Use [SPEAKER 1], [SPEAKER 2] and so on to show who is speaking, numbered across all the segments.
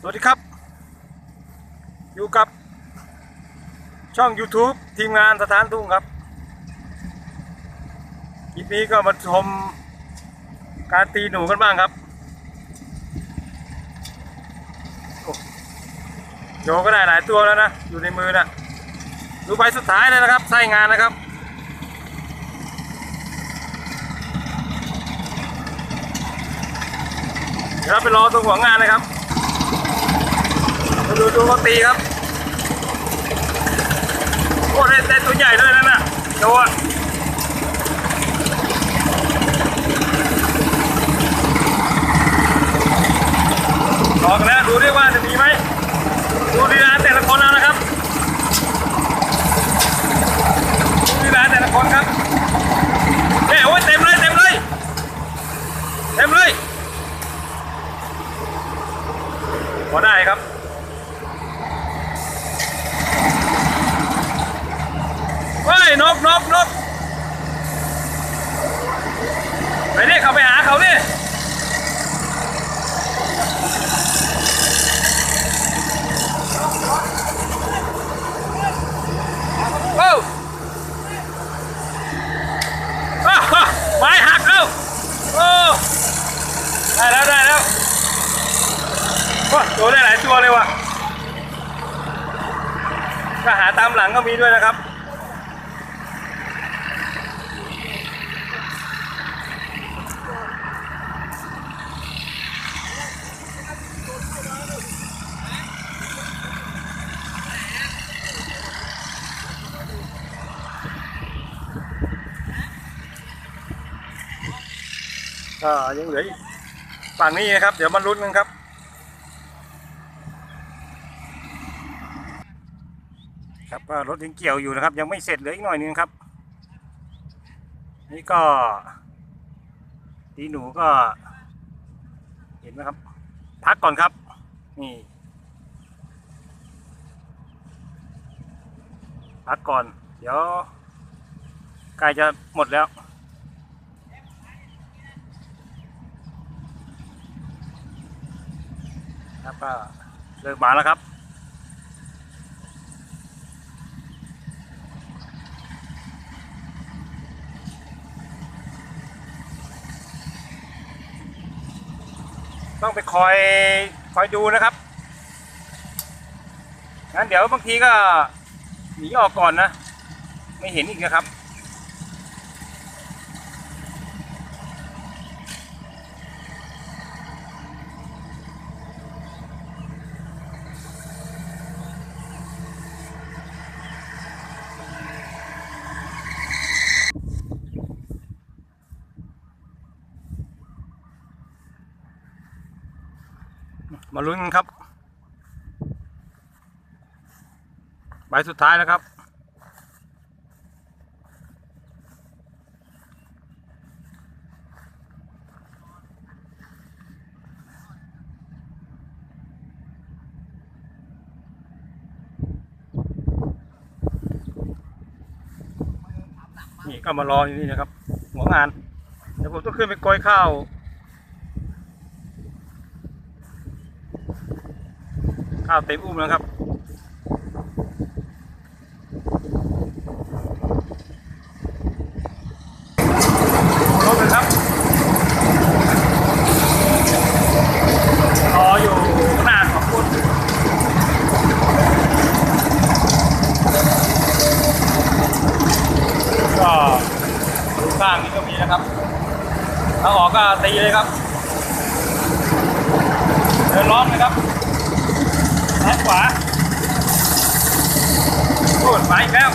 [SPEAKER 1] สวัสดีครับ อยู่กับช่อง YouTube ทีมงานสถานทุ่งครับคลิปนี้ก็มาชมการตีหนูกันบ้างครับโอ้โยก็ได้หลายตัวแล้วนะ อยู่ในมือนะดูใบสุดท้ายเลยนะครับไส้งานนะครับเดี๋ยวเราไปรอตรงหัวงานเลยครับ ดูดูดูเขาตีครับโอ้ได้ได้ตัวใหญ่ด้วยนั่นน่ะโดอะรอกแล้วดูดิว่าจะมีไหมดูดีร้านแต่ละคนแล้วนะครับดูดีร้านแต่ละคนครับเฮ้ยโอ้ยเต็มเลยเต็มเลยเต็มเลยพอได้ครับ เฮ้ ยนกนกนกไปดิเขาไปหาเขาดิโอ้อ้าไม้หักแล้วโอ้ได้แล้วได้แล้วโอ้ตัวได้หลายตัวเลยว่ะก็หาตามหลังก็มีด้วยนะครับ ก็ยังเหลืออีกฝั่งนี้นะครับ เดี๋ยวมาลุ้นกันครับ ครับก็รถยังเกี่ยวอยู่นะครับ ยังไม่เสร็จเหลืออีกหน่อยนึงครับ นี่ก็ตีหนูก็ เห็นไหมครับ พักก่อนครับ นี่พักก่อน เดี๋ยวใกล้จะหมดแล้ว ครับก็เลิกมาแล้วครับต้องไปคอยคอยดูนะครับ งั้นเดี๋ยวบางทีก็หนีออกก่อนนะ ไม่เห็นอีกนะครับ มาลุ้นกันครับ ใบสุดท้ายแล้วครับ นี่ก็มารออยู่นี่นะครับ หัวงาน เดี๋ยวผมต้องขึ้นไปโกยข้าว ข้าวเต็มอุ้มแล้วครับรถเลยครับรออยู่ข้างหน้าขอบคุณก็ดูข้างนี้ก็มีนะครับถ้าออกก็ตีเลยครับเดินล้อมเลยครับ ซ้ายขวาโอ้ไปอีกแล้ว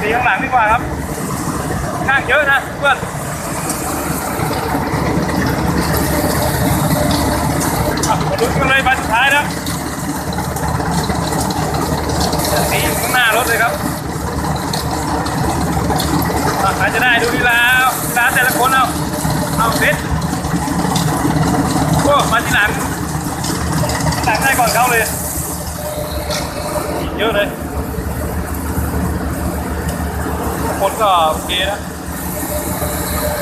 [SPEAKER 1] ตีข้างหลังดีกว่าครับ ข้างเยอะนะเพื่อนลุ้นกันเลยใบสุดท้ายแล้วตีข้างหน้ารถเลยครับใครจะได้ดูดีแล้วดีแล้วแต่ละคนเอา เอาเซ็ตโอ้มาทีหลังทีหลังได้ก่อนเขาเลย เยอะเลย คนก็โอเคนะ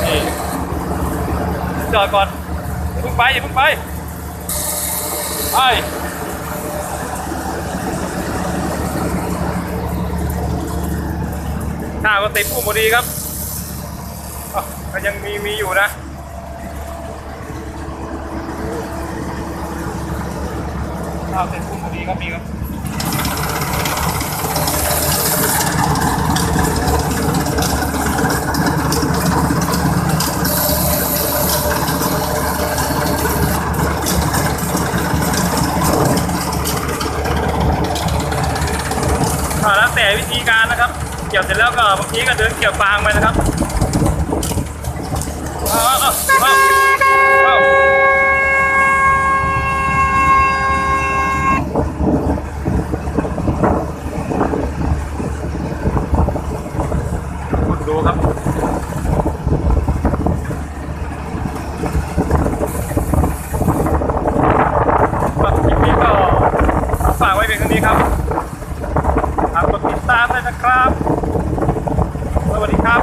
[SPEAKER 1] นี่
[SPEAKER 2] จอดก่อนอย่าเพิ่งไปอย่าเพิ่งไปไปหน้าก็ติดพุ่มพอดีครับอะก็ยังมีมีอยู่นะ ข้าวเต็มพุ่มพอดีครับมีครับอ่าแล้วแต่วิธีการนะครับ เกี่ยวเสร็จแล้วก็บางทีก็เดินเกี่ยวฟางไปนะครับเอาเอาเอาเอาเอา ครับก็คลิปนี้ก็ฝากไว้เพียงเท่านี้ครับฝากกดติดตามด้วยนะครับ สวัสดีครับ